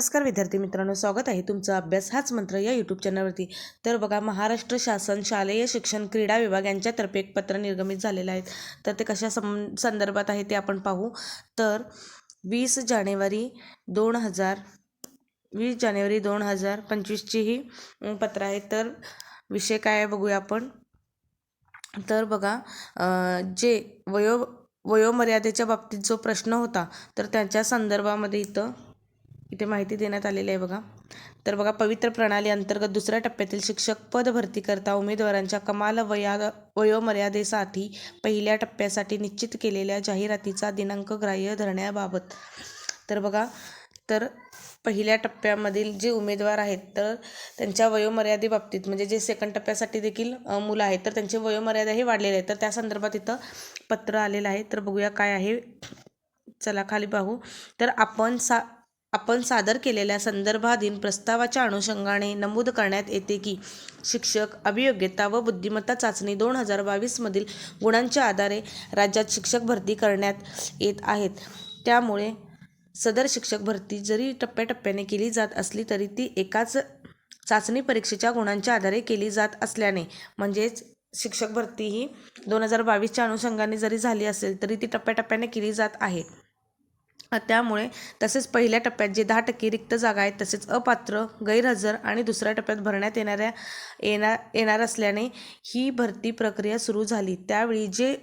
नमस्कार विद्यार्थी मित्रांनो स्वागत आहे तुमचा अभ्यास हाच मंत्र या यूट्यूब चॅनलवरती तर बघा महाराष्ट्र शासन शालेय शिक्षण क्रीडा विभाग यांच्यातर्फे एक पत्र निर्गमित झालेलं आहे. तर ते कशा सं संदर्भात आहे ते आपण पाहू. तर वीस जानेवारी दोन हजार वीस जानेवारी दोन हजार पंचवीसची ही पत्र आहे. तर विषय काय बघूया आपण. तर बघा जे वयो वयोमर्यादेच्या बाबतीत जो प्रश्न होता तर त्याच्या संदर्भामध्ये इथं इथे माहिती देण्यात आलेली आहे बघा. तर बघा पवित्र प्रणाली अंतर्गत दुसऱ्या टप्प्यातील शिक्षक पद भरती करता उमेदवारांच्या कमाल वया वयोमर्यादेसाठी पहिल्या टप्प्यासाठी निश्चित केलेल्या जाहिरातीचा दिनांक ग्राह्य धरण्याबाबत. तर बघा तर पहिल्या टप्प्यामधील जे उमेदवार आहेत तर त्यांच्या वयोमर्यादेबाबतीत म्हणजे जे सेकंड टप्प्यासाठी देखील मुलं आहेत तर त्यांची वयोमर्यादा हे वाढलेली आहे तर त्या संदर्भात इथं पत्र आलेलं आहे. तर बघूया काय आहे. चला खाली पाहू. तर आपण सा आपण सादर केलेल्या संदर्भाधीन प्रस्तावाच्या अनुषंगाने नमूद करण्यात येते की शिक्षक अभियोग्यता व बुद्धिमत्ता चाचणी दोन हजार बावीसमधील गुणांच्या आधारे राज्यात शिक्षक भरती करण्यात येत आहेत. त्यामुळे सदर शिक्षक भरती जरी टप्प्याटप्प्याने केली जात असली तरी ती एकाच चाचणी परीक्षेच्या गुणांच्या आधारे केली जात असल्याने म्हणजेच शिक्षक भरती ही दोन हजार बावीसच्या अनुषंगाने जरी झाली असेल तरी ती टप्प्याटप्प्याने केली जात आहे. त्यामुळे तसेच पहिल्या टप्प्यात जे दहा टक्के रिक्त जागा आहेत तसेच अपात्र गैरहजर आणि दुसऱ्या टप्प्यात भरण्यात येणाऱ्या येणार येणार असल्याने ही भरती प्रक्रिया सुरू झाली. त्यावेळी जे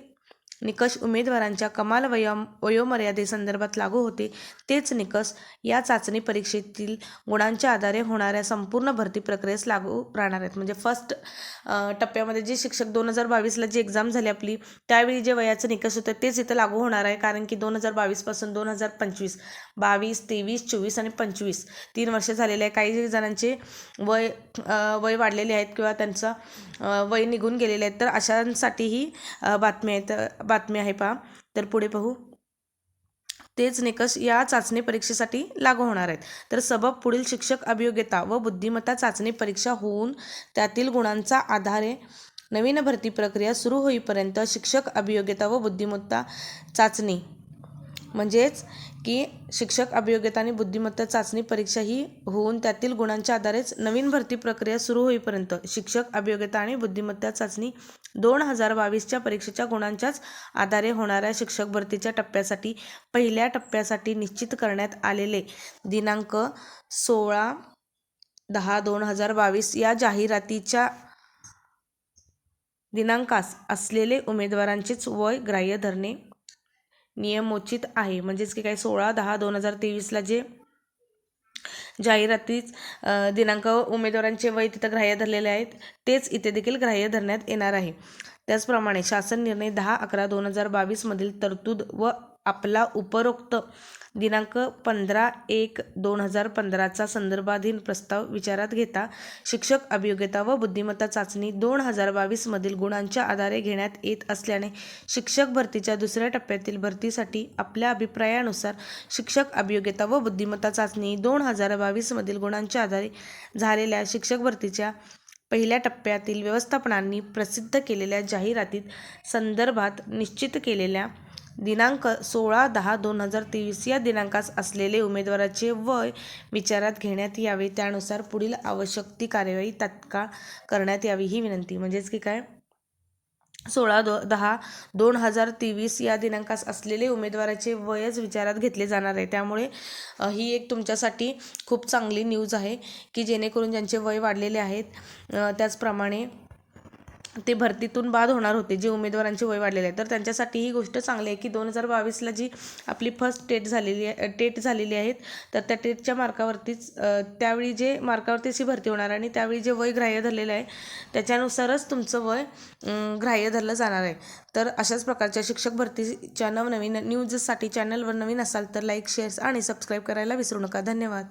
निकष उमेदवारांच्या कमाल वयो वयोमर्यादेसंदर्भात लागू होते. तेच निकष या चाचणी परीक्षेतील गुणांच्या आधारे होणाऱ्या संपूर्ण भरती प्रक्रियेस लागू राहणार आहेत. म्हणजे फर्स्ट टप्प्यामध्ये जे शिक्षक दोन हजार बावीसला जी एक्झाम झाली आपली त्यावेळी जे वयाचं निकष होतं तेच इथं लागू होणार आहे. कारण की दोन हजार बावीसपासून दोन हजार पंचवीस बावीस तेवीस चोवीस आणि पंचवीस तीन वर्ष झालेले आहे. काही जणांचे वय वय वाढलेले आहेत किंवा त्यांचं वय निघून गेलेले आहेत. तर अशांसाठीही अ, बातमी आहेत. तर बातमी आहे पहा. तर पुढे पाहू. तेच निकष या चाचणी परीक्षेसाठी लागू होणार आहेत. तर सबब पुढील शिक्षक अभियोग्यता व बुद्धिमत्ता चाचणी परीक्षा होऊन त्यातील गुणांचा आधारे नवीन भरती प्रक्रिया सुरू होईपर्यंत शिक्षक अभियोग्यता व बुद्धिमत्ता चाचणी. म्हणजेच की शिक्षक अभियोग्यता आणि बुद्धिमत्ता चाचणी परीक्षा ही होऊन त्यातील गुणांच्या आधारेच नवीन भरती प्रक्रिया सुरू होईपर्यंत शिक्षक अभियोग्यता आणि बुद्धिमत्ता चाचणी दोन हजार बावीसच्या परीक्षेच्या गुणांच्याच आधारे होणाऱ्या शिक्षक भरतीच्या टप्प्यासाठी पहिल्या टप्प्यासाठी निश्चित करण्यात आलेले दिनांक सोळा दहा दोन हजार बावीस या जाहिरातीच्या दिनांकास असलेले उमेदवारांचेच वय ग्राह्य धरणे नियमोचित आहे. म्हणजेच की काय सोळा दहा दोन हजार तेवीसला जे जाहिरातीच दिनांक उमेदवारांचे वय तिथं ग्राह्य धरलेले आहेत. तेच इथे देखील ग्राह्य धरण्यात येणार आहे. त्याचप्रमाणे शासन निर्णय दहा अकरा दोन हजार बावीसमधील तरतूद व आपला उपरोक्त दिनांक पंधरा एक दोन हजार पंधराचा संदर्भाधीन प्रस्ताव विचारात घेता शिक्षक अभियोग्यता व बुद्धिमत्ता चाचणी दोन हजार बावीसमधील गुणांच्या आधारे घेण्यात येत असल्याने शिक्षक भरतीच्या दुसऱ्या टप्प्यातील भरतीसाठी आपल्या अभिप्रायानुसार शिक्षक अभियोग्यता व बुद्धिमत्ता चाचणी दोन हजार बावीसमधील गुणांच्या आधारे झालेल्या शिक्षक भरतीच्या पहिल्या टप्प्यातील व्यवस्थापनांनी प्रसिद्ध केलेल्या जाहिरातीत संदर्भात निश्चित केलेल्या दिनांक सोळा दहा दोन हजार तेवीस या दिनांकास असलेले उमेदवाराचे वय विचारात घेण्यात यावे. त्यानुसार पुढील आवश्यक ती कार्यवाही तात्काळ करण्यात यावी ही विनंती. म्हणजेच की काय? सोळा दो दहा दोन हजार तेवीस या दिनांकास असलेले उमेदवाराचे वयच विचारात घेतले जाणार आहे. त्यामुळे ही एक तुमच्यासाठी खूप चांगली न्यूज आहे की जेणेकरून ज्यांचे वय वाढलेले आहेत त्याचप्रमाणे ते भरतीतून बाद होणार होते जे उमेदवारांचे वय वाढलेले आहे तर त्यांच्यासाठी ही गोष्ट चांगली आहे की दोन हजार बावीसला जी आपली फर्स्ट टेट झालेली आहे टेट झालेली आहेत तर त्या टेटच्या मार्कावरतीच त्यावेळी जे मार्कावरतीच ही भरती होणार आणि त्यावेळी जे वय ग्राह्य धरलेलं आहे त्याच्यानुसारच तुमचं वय ग्राह्य धरलं जाणार आहे. तर अशाच प्रकारच्या शिक्षक भरतीच्या नवनवीन न्यूजसाठी चॅनलवर नवीन असाल तर लाईक शेअर्स आणि सबस्क्राईब करायला विसरू नका. धन्यवाद.